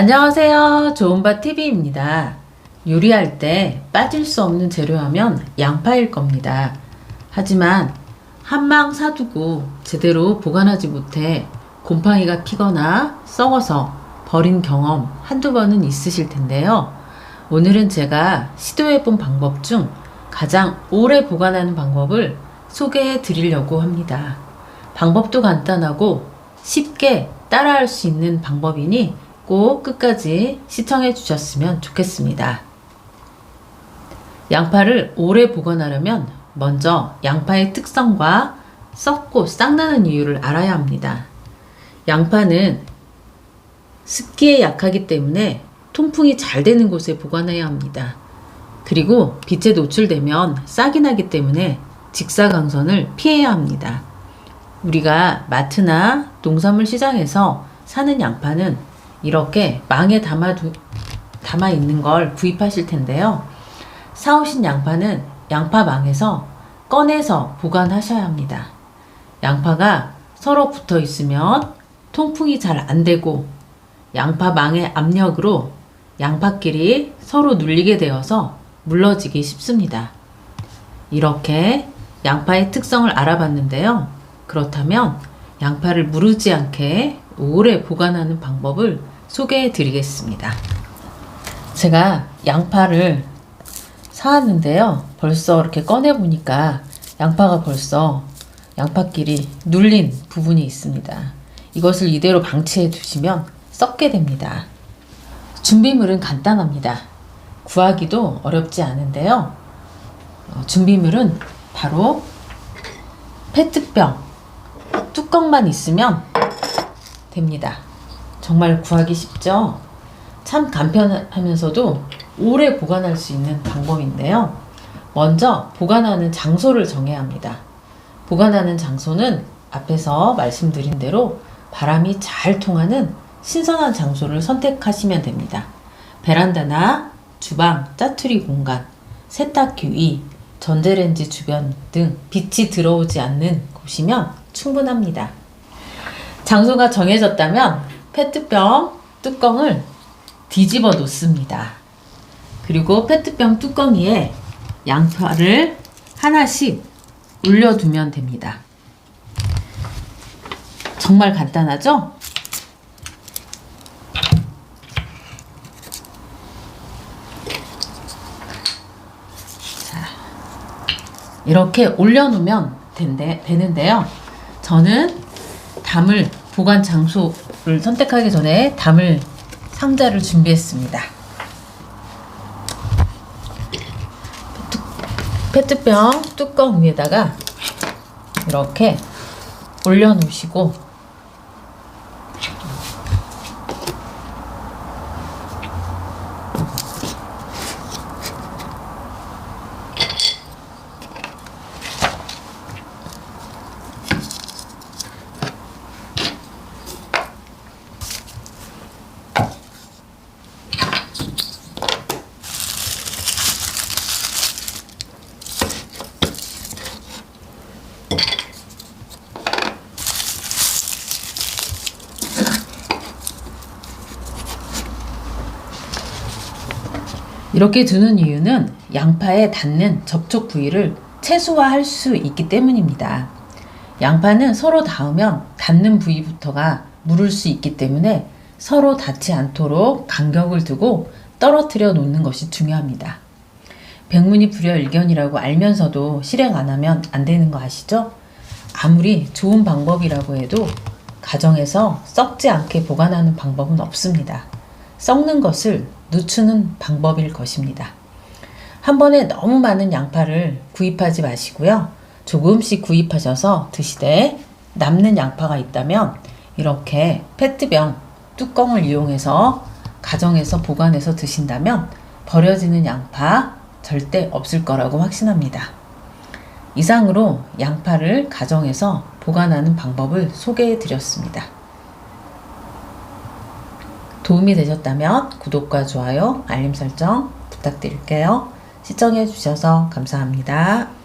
안녕하세요. 좋은바TV입니다. 요리할 때 빠질 수 없는 재료 하면 양파일 겁니다. 하지만 한망 사두고 제대로 보관하지 못해 곰팡이가 피거나 썩어서 버린 경험 한두 번은 있으실 텐데요. 오늘은 제가 시도해 본 방법 중 가장 오래 보관하는 방법을 소개해 드리려고 합니다. 방법도 간단하고 쉽게 따라할 수 있는 방법이니 꼭 끝까지 시청해 주셨으면 좋겠습니다. 양파를 오래 보관하려면 먼저 양파의 특성과 썩고 쌍나는 이유를 알아야 합니다. 양파는 습기에 약하기 때문에 통풍이 잘 되는 곳에 보관해야 합니다. 그리고 빛에 노출되면 싹이 나기 때문에 직사광선을 피해야 합니다. 우리가 마트나 농산물 시장에서 사는 양파는 이렇게 망에 담아 두, 담아 있는 걸 구입하실 텐데요. 사오신 양파는 양파망에서 꺼내서 보관하셔야 합니다. 양파가 서로 붙어 있으면 통풍이 잘 안 되고 양파망의 압력으로 양파끼리 서로 눌리게 되어서 물러지기 쉽습니다. 이렇게 양파의 특성을 알아봤는데요. 그렇다면 양파를 무르지 않게 오래 보관하는 방법을 소개해 드리겠습니다. 제가 양파를 사왔는데요. 벌써 이렇게 꺼내 보니까 양파가 벌써 양파끼리 눌린 부분이 있습니다. 이것을 이대로 방치해 두시면 썩게 됩니다. 준비물은 간단합니다. 구하기도 어렵지 않은데요. 어, 준비물은 바로 페트병 뚜껑만 있으면 됩니다. 정말 구하기 쉽죠? 참 간편하면서도 오래 보관할 수 있는 방법인데요. 먼저 보관하는 장소를 정해야 합니다. 보관하는 장소는 앞에서 말씀드린 대로 바람이 잘 통하는 신선한 장소를 선택하시면 됩니다. 베란다나 주방, 짜투리 공간, 세탁기 위, 전자레인지 주변 등 빛이 들어오지 않는 곳이면 충분합니다. 장소가 정해졌다면 페트병 뚜껑을 뒤집어 놓습니다. 그리고 페트병 뚜껑 위에 양파를 하나씩 올려두면 됩니다. 정말 간단하죠? 자, 이렇게 올려놓으면 된대, 되는데요. 저는 담을 보관 장소를 선택하기 전에 담을 상자를 준비했습니다. 페트병 뚜껑 위에다가 이렇게 올려놓으시고 이렇게 두는 이유는 양파에 닿는 접촉 부위를 최소화할 수 있기 때문입니다. 양파는 서로 닿으면 닿는 부위부터가 물을 수 있기 때문에 서로 닿지 않도록 간격을 두고 떨어뜨려 놓는 것이 중요합니다. 백문이 불여일견이라고 알면서도 실행 안 하면 안 되는 거 아시죠? 아무리 좋은 방법이라고 해도 가정에서 썩지 않게 보관하는 방법은 없습니다. 썩는 것을 늦추는 방법일 것입니다. 한 번에 너무 많은 양파를 구입하지 마시고요. 조금씩 구입하셔서 드시되 남는 양파가 있다면 이렇게 페트병 뚜껑을 이용해서 가정에서 보관해서 드신다면 버려지는 양파 절대 없을 거라고 확신합니다. 이상으로 양파를 가정에서 보관하는 방법을 소개해 드렸습니다. 도움이 되셨다면 구독과 좋아요, 알림 설정 부탁드릴게요. 시청해 주셔서 감사합니다.